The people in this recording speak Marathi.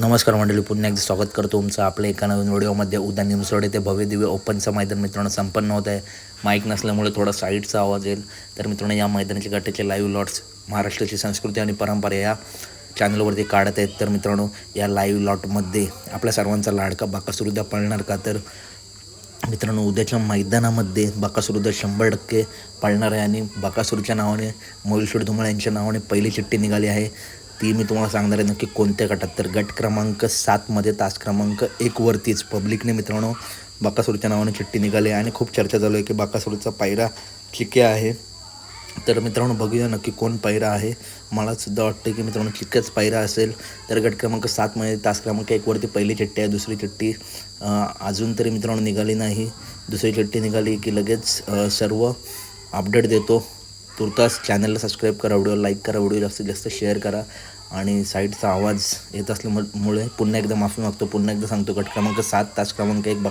नमस्कार मंडळी पुन्हा एकदा स्वागत करतो तुमचं आपल्या एका नवीन व्हिडिओमध्ये. उद्या निमसोड ते भव्य दिव्य ओपनचं मैदान मित्रांनो संपन्न होत आहे. माईक नसल्यामुळे थोडा साईडचा आवाज येईल. तर मित्रांनो या मैदानाचे गटाचे लाईव्ह लॉट्स महाराष्ट्राची संस्कृती आणि परंपरा या चॅनलवरती काढत आहेत. तर मित्रांनो या लाईव्ह लॉटमध्ये आपल्या सर्वांचा लाडका बाकासूर पळणार का? तर मित्रांनो उद्याच्या मैदानामध्ये बाकासूर शंभर टक्के पाळणार आहे. आणि बाकासुरच्या नावाने मोहिलशेठ धुमाळ यांच्या नावाने पहिली चिठ्ठी निघाली आहे. ती मी तुम्हाला सांगणार आहे नक्की कोणत्या गटात. तर गट क्रमांक सातमध्ये तास क्रमांक एकवरतीच पब्लिकने मित्रांनो बाकासूरच्या नावाने चिठ्ठी निघाली आहे आणि खूप चर्चा चालू आहे की बाकासूरचा पायरा चिके आहे. तर मित्रांनो बघूया नक्की कोण पायरा आहे. मला सुद्धा वाटतं की मित्रांनो चिक्कच पायरा असेल. तर गट क्रमांक सातमध्ये तास क्रमांक एकवरती पहिली चिठ्ठी आहे दुसरी चिठ्ठी अजून तरी मित्रांनो निघाली नाही. दुसरी चिठ्ठी निघाली की लगेच सर्व अपडेट देतो. तुर्तास चॅनलला सबस्क्राईब करा व्हिडिओ लाईक करा व्हिडिओ जास्तीत जास्त शेअर करा. आणि साईडचा आवाज येत असल्यामुळे पुन्हा एकदा माफी मागतो पुन्हा एकदा सांगतो गट क्रमांक सात तास क्रमांक एक